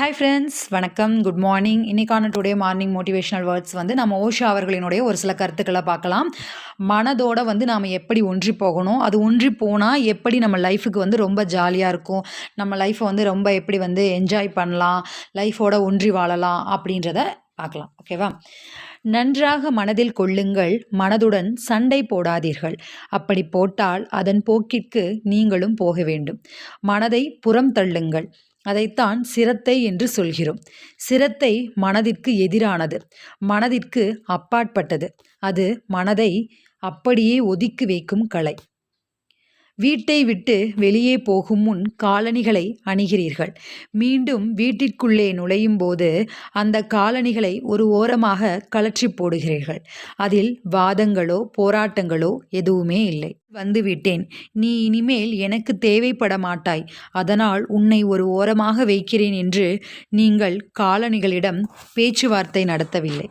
Hi friends வணக்கம். Good morning இன்றைக்கான today morning motivational words வந்து நம்ம ஓஷா அவர்களினுடைய ஒரு சில கருத்துக்களை பார்க்கலாம். மனதோடு வந்து நாம் எப்படி ஒன்றி போகணும்? அது ஒன்றி போனால் எப்படி நம்ம லைஃபுக்கு வந்து ரொம்ப ஜாலியாக இருக்கும்? நம்ம லைஃப்பை வந்து ரொம்ப எப்படி வந்து என்ஜாய் பண்ணலாம்? லைஃபோட ஒன்றி வாழலாம் அப்படின்றத பார்க்கலாம். ஓகேவா நன்றாக மனதில் கொள்ளுங்கள். மனதுடன் சண்டை போடாதீர்கள். அப்படி போட்டால் அதன் போக்கிற்கு நீங்களும் போக வேண்டும். மனதை புறம் தள்ளுங்கள். அதைத்தான் சிரத்தை என்று சொல்கிறோம். சிரத்தை மனதிற்கு எதிரானது. மனதிற்கு அப்பாற்பட்டது. அது மனதை அப்படியே ஒதுக்கி வைக்கும் கலை. வீட்டை விட்டு வெளியே போகும் முன் காலணிகளை அணிகிறீர்கள். மீண்டும் வீட்டிற்குள்ளே நுழையும் போது அந்த காலணிகளை ஒரு ஓரமாக கலற்றி போடுகிறீர்கள். அதில் வாதங்களோ போராட்டங்களோ எதுவுமே இல்லை. வந்துவிட்டேன் நீ இனிமேல் எனக்கு தேவைப்பட மாட்டாய். அதனால் உன்னை ஒரு ஓரமாக வைக்கிறேன் என்று நீங்கள் காலணிகளிடம் பேச்சுவார்த்தை நடத்தவில்லை.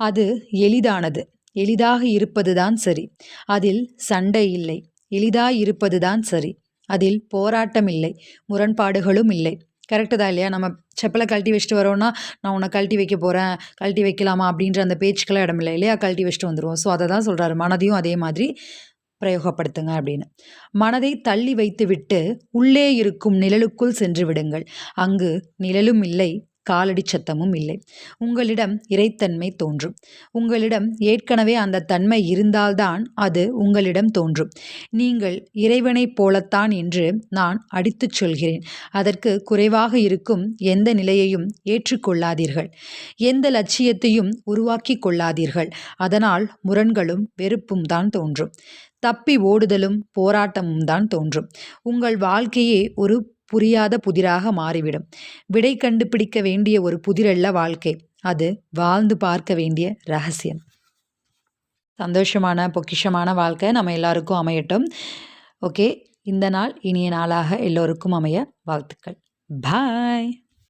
அது எளிதானது. எளிதாக இருப்பதுதான் சரி. அதில் சண்டை இல்லை. எளிதாயிருப்பதுதான் சரி. அதில் போராட்டம் இல்லை முரண்பாடுகளும் இல்லை. கரெக்டு தான் இல்லையா? நம்ம செப்பலை கழட்டி வச்சுட்டு வரோன்னா நான் உன்னை கழட்டி வைக்க போகிறேன் கழட்டி வைக்கலாமா அப்படின்ற அந்த பேச்சுக்கெல்லாம் இடமில்லை இல்லையா? கழட்டி வச்சுட்டு வந்துடுவோம் ஸோ அதை தான் சொல்கிறாரு மனதையும் அதே மாதிரி பிரயோகப்படுத்துங்க அப்படின்னு. மனதை தள்ளி வைத்துவிட்டு உள்ளே இருக்கும் நிழலுக்குள் சென்று விடுங்கள். அங்கு நிழலும் இல்லை காலடி சத்தமும் இல்லை. உங்களிடம் இறைத்தன்மை தோன்றும். உங்களிடம் ஏற்கனவே அந்த தன்மை இருந்தால்தான் அது உங்களிடம் தோன்றும். நீங்கள் இறைவனைப் போலத்தான் என்று நான் அடித்துச் சொல்கிறேன். அதற்கு குறைவாக இருக்கும் எந்த நிலையையும் ஏற்றுக்கொள்ளாதீர்கள். எந்த லட்சியத்தையும் உருவாக்கி கொள்ளாதீர்கள். அதனால் முரண்களும் வெறுப்பும் தான் தோன்றும். தப்பி ஓடுதலும் போராட்டமும் தான் தோன்றும். உங்கள் வாழ்க்கையே ஒரு புரியாத புதிராக மாறிவிடும். விடை கண்டுபிடிக்க வேண்டிய ஒரு புதிரல்ல வாழ்க்கை. அது வாழ்ந்து பார்க்க வேண்டிய ரகசியம். சந்தோஷமான பொக்கிஷமான வாழ்க்கை நம்ம எல்லாருக்கும் அமையட்டும். ஓகே இந்த நாள் இனிய நாளாக எல்லோருக்கும் அமைய வாழ்த்துக்கள். பாய்!